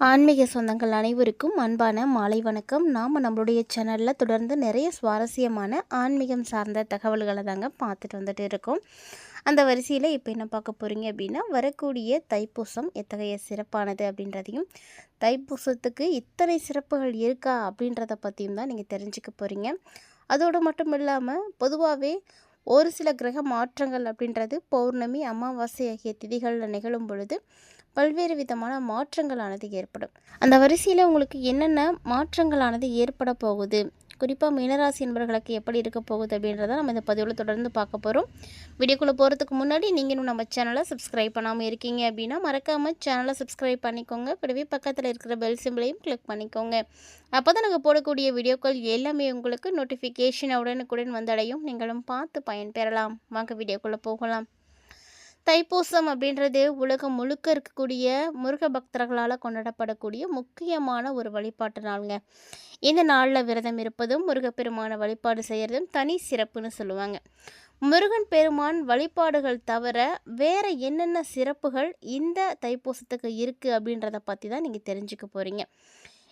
ஆன்மீக சொந்தங்கள் அனைவருக்கும் அன்பான மாலை வணக்கம். நாம் நம்மளுடைய சேனலில் தொடர்ந்து நிறைய சுவாரஸ்யமான ஆன்மீகம் சார்ந்த தகவல்களை தாங்க பார்த்துட்டு வந்துட்டு இருக்கோம். அந்த வரிசையில் இப்போ என்ன பார்க்க போகிறீங்க அப்படின்னா வரக்கூடிய தைப்பூசம் எத்தகைய சிறப்பானது அப்படின்றதையும் தைப்பூசத்துக்கு இத்தனை சிறப்புகள் இருக்கா அப்படின்றத பற்றியும் தான் நீங்கள் தெரிஞ்சுக்க போகிறீங்க அதோடு மட்டும் இல்லாமல் பொதுவாகவே ஒரு சில கிரக மாற்றங்கள் அப்படின்றது பௌர்ணமி அமாவாசை ஆகிய திதிகளில் நிகழும் பொழுது பல்வேறு விதமான மாற்றங்களானது ஏற்படும். அந்த வரிசையில் உங்களுக்கு என்னென்ன மாற்றங்களானது ஏற்பட போகுது? குறிப்பாக மீனராசி என்பவர்களுக்கு எப்படி இருக்க போகுது அப்படின்றத நம்ம இந்த பதிவில் தொடர்ந்து பார்க்க போகிறோம் வீடியோக்குள்ளே போகிறதுக்கு முன்னாடி நீங்கள் இன்னும் நம்ம சேனலை சப்ஸ்கிரைப் பண்ணாமல் இருக்கீங்க அப்படின்னா மறக்காமல் சேனலை சப்ஸ்கிரைப் பண்ணிக்கோங்க. கூடவே பக்கத்தில் இருக்கிற பெல் சிம்பிளையும் கிளிக் பண்ணிக்கோங்க. அப்போ தான் நாங்கள் போடக்கூடிய வீடியோக்கள் எல்லாமே உங்களுக்கு நோட்டிஃபிகேஷன் உடனுக்குடன் வந்தடையும். நீங்களும் பார்த்து பயன்பெறலாம். வாங்க வீடியோக்குள்ளே போகலாம். தைப்பூசம் அப்படின்றது உலகம் முழுக்க இருக்கக்கூடிய முருக பக்தர்களால் கொண்டாடப்படக்கூடிய முக்கியமான ஒரு வழிபாட்டு நாளுங்க. இந்த நாளில் விரதம் இருப்பதும் முருகப்பெருமான வழிபாடு செய்கிறதும் தனி சிறப்புன்னு சொல்லுவாங்க. முருகன் பெருமான் வழிபாடுகள் தவிர வேறு என்னென்ன சிறப்புகள் இந்த தைப்பூசத்துக்கு இருக்குது அப்படின்றத பற்றி தான் நீங்கள் தெரிஞ்சுக்க போகிறீங்க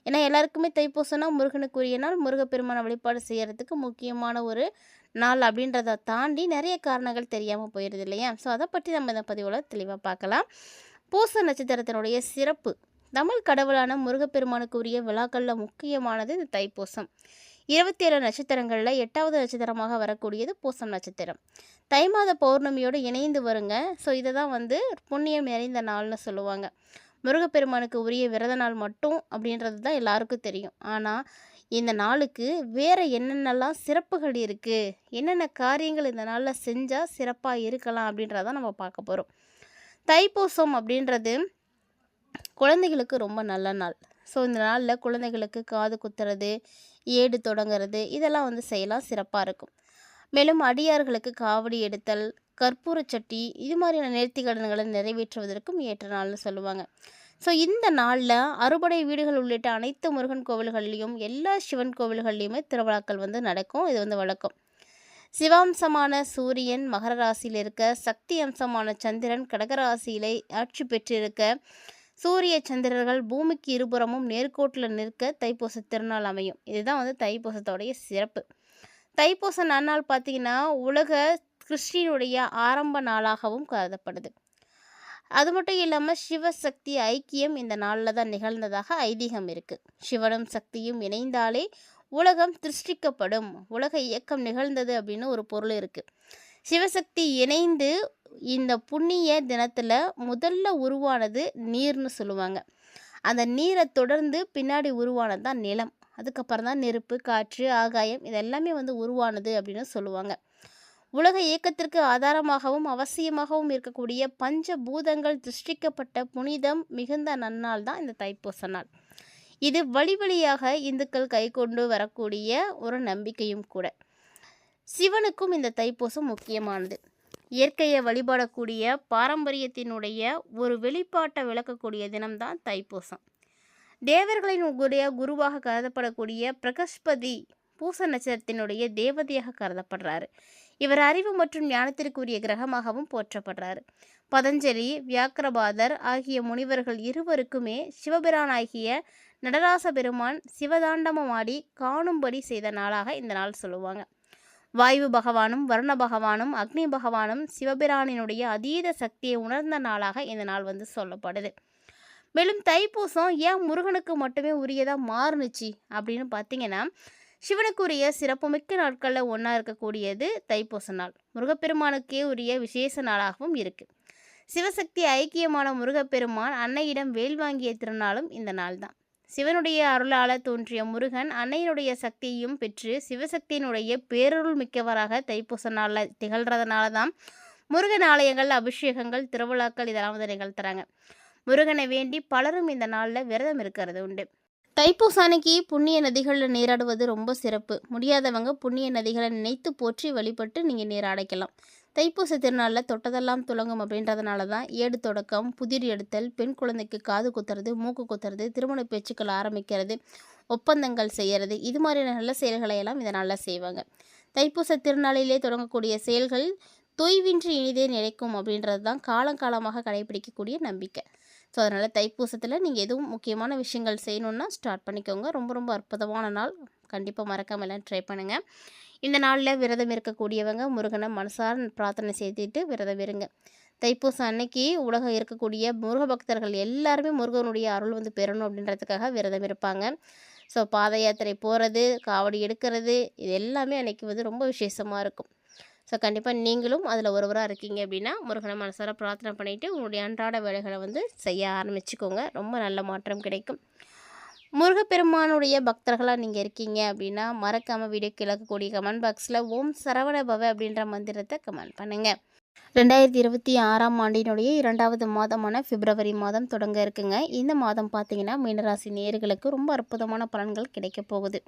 ஏன்னா எல்லாருக்குமே தைப்பூசம்னா முருகனுக்குரிய நாள் முருகப்பெருமான வழிபாடு செய்கிறதுக்கு முக்கியமான ஒரு நாள் அப்படின்றத தாண்டி நிறைய காரணங்கள் தெரியாமல் போயிடுது இல்லையா ஸோ அதை பற்றி நம்ம இந்த பதிவில் தெளிவாக பார்க்கலாம். பூச நட்சத்திரத்தினுடைய சிறப்பு. தமிழ் கடவுளான முருகப்பெருமானுக்கு உரிய விழாக்களில் முக்கியமானது இந்த தைப்பூசம். இருபத்தி ஏழு நட்சத்திரங்களில் எட்டாவது நட்சத்திரமாக வரக்கூடியது பூசம் நட்சத்திரம். தை மாத பௌர்ணமியோடு இணைந்து வருங்க. ஸோ இதை தான் வந்து புண்ணியம் நிறைந்த நாள்னு சொல்லுவாங்க. முருகப்பெருமானுக்கு உரிய விரத நாள் மட்டும் அப்படின்றது தான் எல்லாருக்கும் தெரியும். ஆனால் இந்த நாளுக்கு வேறு என்னென்னலாம் சிறப்புகள் இருக்குது என்னென்ன காரியங்கள் இந்த நாளில் செஞ்சால் சிறப்பாக இருக்கலாம் அப்படின்றத நம்ம பார்க்க போகிறோம் தைப்பூசம் அப்படின்றது குழந்தைகளுக்கு ரொம்ப நல்ல நாள். ஸோ இந்த நாளில் குழந்தைகளுக்கு காது குத்துறது ஏடு தொடங்கிறது இதெல்லாம் வந்து செய்யலாம் சிறப்பாக இருக்கும். மேலும் அடியார்களுக்கு காவடி எடுத்தல் கற்பூர சட்டி இது மாதிரியான நேர்த்திக்கடன்களை நிறைவேற்றுவதற்கும் ஏற்ற நாள்னு சொல்லுவாங்க. ஸோ இந்த நாளில் அறுபடை வீடுகள் உள்ளிட்ட அனைத்து முருகன் கோவில்கள்லேயும் எல்லா சிவன் கோவில்கள்லேயுமே திருவிழாக்கள் வந்து நடக்கும். இது வந்து வழக்கம். சிவாம்சமான சூரியன் மகர ராசியில் இருக்க சக்தி அம்சமான சந்திரன் கடகராசியிலே ஆட்சி பெற்றிருக்க சூரிய சந்திரர்கள் பூமிக்கு இருபுறமும் நேர்கோட்டில் நிற்க தைப்பூச திருநாள் அமையும். இதுதான் வந்து தைப்பூசத்தோடைய சிறப்பு. தைப்பூச நன்னாள் பார்த்திங்கன்னா உலக கிறிஸ்டினுடைய ஆரம்ப நாளாகவும் கருதப்படுது. அது மட்டும் இல்லாமல் சிவசக்தி ஐக்கியம் இந்த நாளில் தான் நிகழ்ந்ததாக ஐதீகம் இருக்குது சிவனும் சக்தியும் இணைந்தாலே உலகம் திருஷ்டிக்கப்படும். உலக இயக்கம் நிகழ்ந்தது அப்படின்னு ஒரு பொருள் இருக்குது சிவசக்தி இணைந்து இந்த புண்ணிய தினத்தில் முதல்ல உருவானது நீர்னு சொல்லுவாங்க. அந்த நீரை தொடர்ந்து பின்னாடி உருவானது தான் நிலம். அதுக்கப்புறம் தான் நெருப்பு காற்று ஆகாயம் இதெல்லாமே வந்து உருவானது அப்படின்னு சொல்லுவாங்க. உலக இயக்கத்திற்கு ஆதாரமாகவும் அவசியமாகவும் இருக்கக்கூடிய பஞ்ச பூதங்கள் திருஷ்டிக்கப்பட்ட புனிதம் மிகுந்த நன்னாள் தான் இந்த தைப்பூச நாள். இது வழி வழியாக இந்துக்கள் கை கொண்டு வரக்கூடிய ஒரு நம்பிக்கையும் கூட. சிவனுக்கும் இந்த தைப்பூசம் முக்கியமானது. இயற்கையை வழிபடக்கூடிய பாரம்பரியத்தினுடைய ஒரு வெளிப்பாட்டை விளக்கக்கூடிய தினம்தான் தைப்பூசம். தேவர்களின் குருவாக கருதப்படக்கூடிய பிரகஸ்பதி பூச நட்சத்திரத்தினுடைய தேவதையாக கருதப்படுறாரு. இவர் அறிவு மற்றும் ஞானத்திற்குரிய கிரகமாகவும் போற்றப்படுறார். பதஞ்சலி வியாக்கிரபாதர் ஆகிய முனிவர்கள் இருவருக்குமே சிவபிரானாகிய நடராச பெருமான் சிவதாண்டமமாடி காணும்படி செய்த நாளாக இந்த நாள் சொல்லுவாங்க. வாயு பகவானும் வர்ண பகவானும் அக்னி பகவானும் சிவபிரானினுடைய அதீத சக்தியை உணர்ந்த நாளாக இந்த நாள் வந்து சொல்லப்படுது. மேலும் தைப்பூசம் ஏன் முருகனுக்கு மட்டுமே உரியதாக மாறுனுச்சு அப்படின்னு பார்த்தீங்கன்னா சிவனுக்குரிய சிறப்புமிக்க நாட்களில் ஒன்றா இருக்கக்கூடியது தைப்பூச நாள் முருகப்பெருமானுக்கே உரிய விசேஷ நாளாகவும் இருக்குது சிவசக்தி ஐக்கியமான முருகப்பெருமான் அன்னையிடம் வேல் வாங்கிய திருநாளும் இந்த நாள் தான். சிவனுடைய அருளால தோன்றிய முருகன் அன்னையினுடைய சக்தியையும் பெற்று சிவசக்தியினுடைய பேரருள் மிக்கவராக தைப்பூச நாளில் திகழ்கிறதுனால தான் முருகன் ஆலயங்கள் அபிஷேகங்கள் திருவிழாக்கள் இதெல்லாம் வந்து நிகழ்த்துறாங்க. முருகனை வேண்டி பலரும் இந்த நாளில் விரதம் இருக்கிறது உண்டு. தைப்பூசானைக்கு புண்ணிய நதிகளில் நீராடுவது ரொம்ப சிறப்பு. முடியாதவங்க புண்ணிய நதிகளை நினைத்து போற்றி வழிபட்டு நீங்கள் நீராடைக்கலாம் தைப்பூச திருநாளில் தொட்டதெல்லாம் துளங்கும் அப்படின்றதுனால தான் ஏடு தொடக்கம் புதிர் எடுத்தல் பெண் குழந்தைக்கு காது குத்துறது மூக்கு குத்துறது திருமண பேச்சுக்கள் ஆரம்பிக்கிறது ஒப்பந்தங்கள் செய்கிறது இது மாதிரியான நல்ல செயல்களை எல்லாம் இதனால் செய்வாங்க. தைப்பூச திருநாளிலே தொடங்கக்கூடிய செயல்கள் தொய்வின்றி இனிதே நிலைக்கும் அப்படின்றது தான் காலங்காலமாக கடைபிடிக்கக்கூடிய நம்பிக்கை. ஸோ அதனால் தைப்பூசத்தில் நீங்கள் எதுவும் முக்கியமான விஷயங்கள் செய்யணுன்னா ஸ்டார்ட் பண்ணிக்கோங்க. ரொம்ப ரொம்ப அற்புதமான நாள். கண்டிப்பாக மறக்காமல் எல்லாம் ட்ரை பண்ணுங்கள் இந்த நாளில் விரதம் இருக்கக்கூடியவங்க முருகனை மனசார பிரார்த்தனை செய்துட்டு விரதம் இருங்க. தைப்பூசம் அன்னைக்கு உலகம் இருக்கக்கூடிய முருக பக்தர்கள் எல்லாருமே முருகனுடைய அருள் வந்து பெறணும் அப்படின்றதுக்காக விரதம் இருப்பாங்க. ஸோ பாத யாத்திரை போகிறது காவடி எடுக்கிறது இது எல்லாமே அன்னைக்கு வந்து ரொம்ப விசேஷமாக இருக்கும். ஸோ கண்டிப்பாக நீங்களும் அதில் ஒருவராக இருக்கீங்க அப்படின்னா முருகனை மனசார பிரார்த்தனை பண்ணிவிட்டு உங்களுடைய அன்றாட வேலைகளை வந்து செய்ய ஆரம்பிச்சுக்கோங்க. ரொம்ப நல்ல மாற்றம் கிடைக்கும். முருகப்பெருமானுடைய பக்தர்களாக நீங்கள் இருக்கீங்க அப்படின்னா மறக்காமல் வீடியோ கிழக்கக்கூடிய கமெண்ட் பாக்ஸில் ஓம் சரவண பவ அப்படின்ற மந்திரத்தை கமெண்ட் பண்ணுங்கள் ரெண்டாயிரத்தி இருபத்தி ஆறாம் ஆண்டினுடைய இரண்டாவது மாதமான பிப்ரவரி மாதம் தொடங்க இருக்குங்க. இந்த மாதம் பார்த்தீங்கன்னா மீனராசி நேர்களுக்கு ரொம்ப அற்புதமான பலன்கள் கிடைக்க போகுது.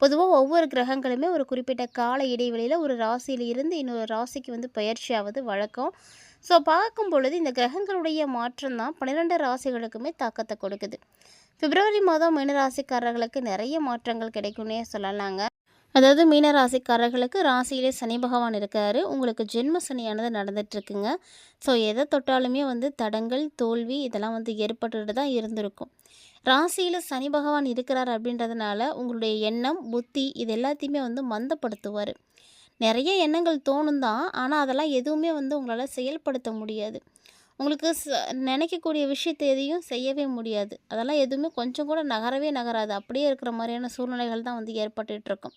பொதுவாக ஒவ்வொரு கிரகங்களுமே ஒரு குறிப்பிட்ட கால இடைவெளியில் ஒரு ராசியில் இருந்து இன்னொரு ராசிக்கு வந்து பயிற்சியாவது வழக்கம். ஸோ பார்க்கும் பொழுது இந்த கிரகங்களுடைய மாற்றம் தான் பன்னிரெண்டு ராசிகளுக்குமே தாக்கத்தை கொடுக்குது. பிப்ரவரி மாதம் மீனராசிக்காரர்களுக்கு நிறைய மாற்றங்கள் கிடைக்கும்னே சொல்லலாங்க. அதாவது மீனராசிக்காரர்களுக்கு ராசியிலே சனி பகவான் இருக்காரு. உங்களுக்கு ஜென்ம சனியானது நடந்துட்டுருக்குங்க. ஸோ எதை தொட்டாலுமே வந்து தடங்கள் தோல்வி இதெல்லாம் வந்து ஏற்பட்டுட்டு தான் இருந்திருக்கும். ராசியில் சனி பகவான் இருக்கிறார் அப்படின்றதுனால உங்களுடைய எண்ணம் புத்தி இது எல்லாத்தையுமே வந்து மந்தப்படுத்துவார். நிறைய எண்ணங்கள் தோணும் தான். ஆனால் அதெல்லாம் எதுவுமே வந்து உங்களால் செயல்படுத்த முடியாது. உங்களுக்கு ச நினைக்கக்கூடிய விஷயத்தை எதையும் செய்யவே முடியாது. அதெல்லாம் எதுவுமே கொஞ்சம் கூட நகரவே நகராது. அப்படியே இருக்கிற மாதிரியான சூழ்நிலைகள் தான் வந்து ஏற்பட்டுருக்கும்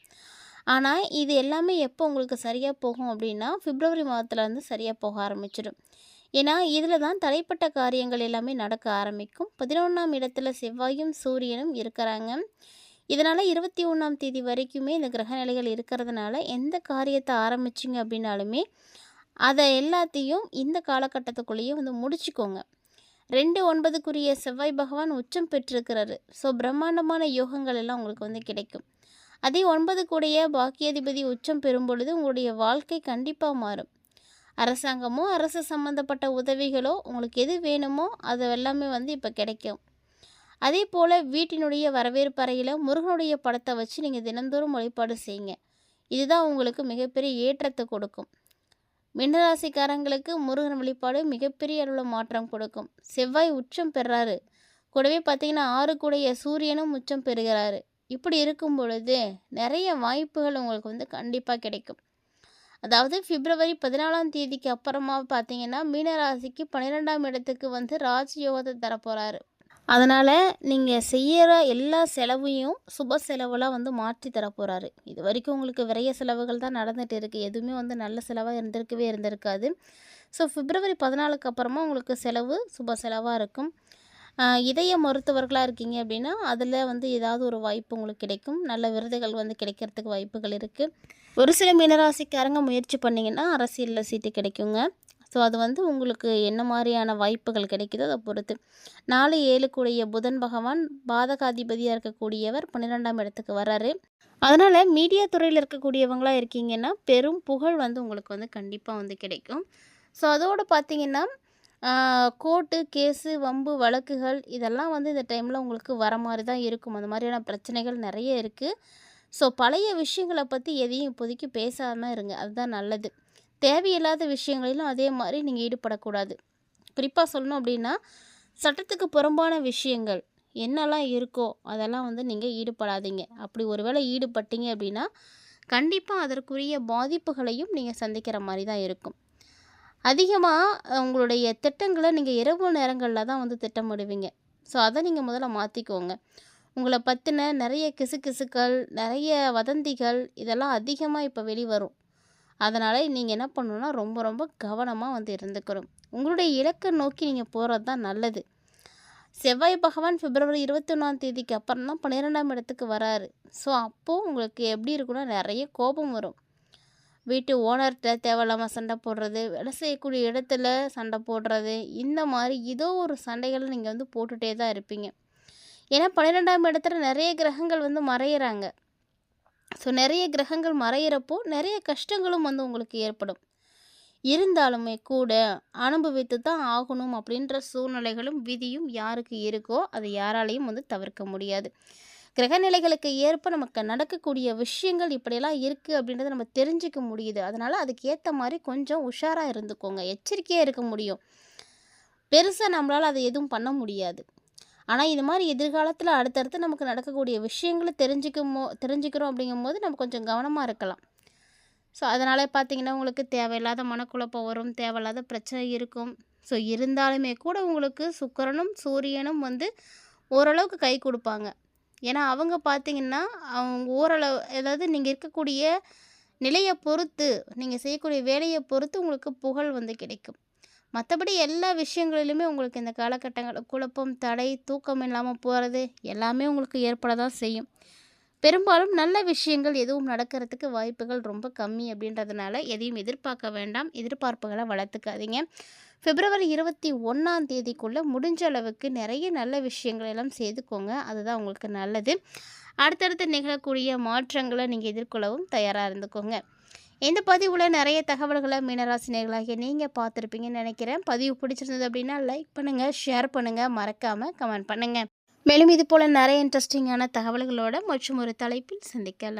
ஆனால் இது எல்லாமே எப்போ உங்களுக்கு சரியாக போகும் அப்படின்னா பிப்ரவரி மாதத்துலேருந்து சரியாக போக ஆரம்பிச்சிடும். ஏன்னா இதில் தான் தடைப்பட்ட காரியங்கள் எல்லாமே நடக்க ஆரம்பிக்கும். பதினொன்றாம் இடத்துல செவ்வாயும் சூரியனும் இருக்கிறாங்க. இதனால் இருபத்தி ஒன்றாம் தேதி வரைக்குமே இந்த கிரக நிலைகள் இருக்கிறதுனால எந்த காரியத்தை ஆரம்பிச்சிங்க அப்படின்னாலுமே அதை எல்லாத்தையும் இந்த காலகட்டத்துக்குள்ளேயே வந்து முடிச்சுக்கோங்க. ரெண்டு ஒன்பதுக்குரிய செவ்வாய் பகவான் உச்சம் பெற்றிருக்கிறாரு. ஸோ பிரம்மாண்டமான யோகங்கள் எல்லாம் உங்களுக்கு வந்து கிடைக்கும். அதே ஒன்பது பாக்கியாதிபதி உச்சம் பெறும் பொழுது உங்களுடைய வாழ்க்கை கண்டிப்பாக மாறும். அரசாங்கமோ அரசு சம்மந்தப்பட்ட உதவிகளோ உங்களுக்கு எது வேணுமோ அது எல்லாமே வந்து இப்போ கிடைக்கும். அதே போல் வீட்டினுடைய வரவேற்பறையில் முருகனுடைய படத்தை வச்சு நீங்கள் தினந்தோறும் வழிபாடு செய்யுங்க. இதுதான் உங்களுக்கு மிகப்பெரிய ஏற்றத்தை கொடுக்கும். மின்னராசிக்காரங்களுக்கு முருகன் வழிபாடு மிகப்பெரிய அளவில் மாற்றம் கொடுக்கும். செவ்வாய் உச்சம் பெறாரு. கூடவே பார்த்தீங்கன்னா ஆறு கூடைய சூரியனும் உச்சம் பெறுகிறாரு. இப்படி இருக்கும் பொழுது நிறைய வாய்ப்புகள் உங்களுக்கு வந்து கண்டிப்பாக கிடைக்கும். அதாவது பிப்ரவரி பதினாலாம் தேதிக்கு அப்புறமா பார்த்தீங்கன்னா மீனராசிக்கு பன்னிரெண்டாம் இடத்துக்கு வந்து ராஜயோகத்தை தரப்போகிறாரு அதனால் நீங்கள் செய்கிற எல்லா செலவையும் சுப செலவெல்லாம் வந்து மாற்றி தரப்போகிறாரு இது வரைக்கும் உங்களுக்கு விரைய செலவுகள் தான் நடந்துகிட்டு இருக்குது எதுவுமே வந்து நல்ல செலவாக இருந்திருக்கவே இருந்திருக்காது. ஸோ பிப்ரவரி பதினாலுக்கு அப்புறமா உங்களுக்கு செலவு சுப செலவாக இருக்கும். இதய மருத்துவர்களாக இருக்கீங்க அப்படின்னா அதில் வந்து ஏதாவது ஒரு வாய்ப்பு உங்களுக்கு கிடைக்கும். நல்ல விருதுகள் வந்து கிடைக்கிறதுக்கு வாய்ப்புகள் இருக்குது ஒரு சில மீனராசிக்காரங்க முயற்சி பண்ணிங்கன்னா அரசியலில் சீட்டு கிடைக்குங்க. ஸோ அது வந்து உங்களுக்கு என்ன மாதிரியான வாய்ப்புகள் கிடைக்குதோ அதை பொறுத்து. நாலு ஏழு கூடிய புதன் பகவான் பாதகாதிபதியாக இருக்கக்கூடியவர் பன்னிரெண்டாம் இடத்துக்கு வராரு அதனால் மீடியா துறையில் இருக்கக்கூடியவங்களாக இருக்கீங்கன்னா பெரும் புகழ் வந்து உங்களுக்கு வந்து கண்டிப்பாக வந்து கிடைக்கும். ஸோ அதோடு பார்த்தீங்கன்னா கோர்ட்டு கேஸு வம்பு வழக்குகள் இதெல்லாம் வந்து இந்த டைமில் உங்களுக்கு வர மாதிரி தான் இருக்கும். அந்த மாதிரியான பிரச்சனைகள் நிறைய இருக்குது ஸோ பழைய விஷயங்களை பற்றி எதையும் இப்போதைக்கு பேசாமல் இருங்க. அதுதான் நல்லது. தேவையில்லாத விஷயங்களிலும் அதே மாதிரி நீங்கள் ஈடுபடக்கூடாது. குறிப்பாக சொல்லணும் அப்படின்னா சட்டத்துக்கு புறம்பான விஷயங்கள் என்னெல்லாம் இருக்கோ அதெல்லாம் வந்து நீங்கள் ஈடுபடாதீங்க. அப்படி ஒருவேளை ஈடுபட்டீங்க அப்படின்னா கண்டிப்பாக அதற்குரிய பாதிப்புகளையும் நீங்கள் சந்திக்கிற மாதிரி தான் இருக்கும். அதிகமாக உங்களுடைய திட்டங்களை நீங்கள் இரவு நேரங்களில் தான் வந்து திட்டமிடுவீங்க. ஸோ அதை நீங்கள் முதல்ல மாற்றிக்கோங்க உங்களை பற்றின நிறைய கிசுகிசுக்கள் நிறைய வதந்திகள் இதெல்லாம் அதிகமாக இப்போ வெளிவரும். அதனால் நீங்கள் என்ன பண்ணணுன்னா ரொம்ப ரொம்ப கவனமாக வந்து இருந்துக்கணும். உங்களுடைய இலக்கை நோக்கி நீங்கள் போகிறது தான் நல்லது. செவ்வாய் பகவான் பிப்ரவரி இருபத்தி ஒன்றாம் தேதிக்கு அப்புறம் தான் பன்னிரெண்டாம் இடத்துக்கு வராரு. ஸோ அப்போது உங்களுக்கு எப்படி இருக்குன்னா நிறைய கோபம் வரும். வீட்டு ஓனர்கிட்ட தேவையில்லாமல் சண்டை போடுறது வேலை செய்யக்கூடிய இடத்துல சண்டை போடுறது இந்த மாதிரி ஏதோ ஒரு சண்டைகளை நீங்கள் வந்து போட்டுகிட்டே தான் இருப்பீங்க. ஏன்னா பன்னிரெண்டாம் இடத்துல நிறைய கிரகங்கள் வந்து மறையிறாங்க. ஸோ நிறைய கிரகங்கள் மறையிறப்போ நிறைய கஷ்டங்களும் வந்து உங்களுக்கு ஏற்படும். இருந்தாலுமே கூட அனுபவித்து தான் ஆகணும் அப்படின்ற சூழ்நிலைகளும் விதியும் யாருக்கு இருக்கோ அதை யாராலையும் வந்து தவிர்க்க முடியாது. கிரகநிலைகளுக்கு ஏற்ப நமக்கு நடக்கக்கூடிய விஷயங்கள் இப்படியெல்லாம் இருக்குது அப்படின்றத நம்ம தெரிஞ்சுக்க முடியுது. அதனால் அதுக்கு ஏற்ற மாதிரி கொஞ்சம் உஷாராக இருந்துக்கோங்க. எச்சரிக்கையாக இருக்க முடியும். பெருசாக நம்மளால் அதை எதுவும் பண்ண முடியாது. ஆனால் இது மாதிரி எதிர்காலத்தில் அடுத்தடுத்து நமக்கு நடக்கக்கூடிய விஷயங்களை தெரிஞ்சுக்கமோ தெரிஞ்சுக்கிறோம் தெரிஞ்சுக்கிறோம் அப்படிங்கும்போது நம்ம கொஞ்சம் கவனமாக இருக்கலாம். ஸோ அதனால் பார்த்தீங்கன்னா உங்களுக்கு தேவையில்லாத மனக்குழப்பம் வரும் தேவையில்லாத பிரச்சனை இருக்கும். ஸோ இருந்தாலுமே கூட உங்களுக்கு சுக்கரனும் சூரியனும் வந்து ஓரளவுக்கு கை கொடுப்பாங்க. ஏன்னா அவங்க பார்த்திங்கன்னா அவங்க ஓரளவு அதாவது நீங்கள் இருக்கக்கூடிய நிலையை பொறுத்து நீங்கள் செய்யக்கூடிய வேலையை பொறுத்து உங்களுக்கு புகழ் வந்து கிடைக்கும். மற்றபடி எல்லா விஷயங்களிலுமே உங்களுக்கு இந்த காலகட்டங்கள் குழப்பம் தடை தூக்கம் இல்லாமல் போகிறது எல்லாமே உங்களுக்கு ஏற்பட தான் செய்யும். பெரும்பாலும் நல்ல விஷயங்கள் எதுவும் நடக்கிறதுக்கு வாய்ப்புகள் ரொம்ப கம்மி அப்படின்றதுனால எதையும் எதிர்பார்க்க வேண்டாம். எதிர்பார்ப்புகளை வளர்த்துக்காதீங்க. பிப்ரவரி இருபத்தி ஒன்றாம் தேதிக்குள்ளே முடிஞ்ச அளவுக்கு நிறைய நல்ல விஷயங்கள் எல்லாம் செய்துக்கோங்க. அதுதான் உங்களுக்கு நல்லது. அடுத்தடுத்து நிகழக்கூடிய மாற்றங்களை நீங்கள் எதிர்கொள்ளவும் தயாராக இருந்துக்கோங்க. இந்த பதிவில் நிறைய தகவல்களை மீனராசினியர்களாகிய நீங்கள் பார்த்துருப்பீங்கன்னு நினைக்கிறேன். பதிவு பிடிச்சிருந்தது அப்படின்னா லைக் பண்ணுங்கள் ஷேர் பண்ணுங்கள் மறக்காமல் கமெண்ட் பண்ணுங்கள் மேலும் இது போல் நிறைய இன்ட்ரெஸ்டிங்கான தகவல்களோட மற்றும் ஒரு தலைப்பில் சந்திக்கலாம்.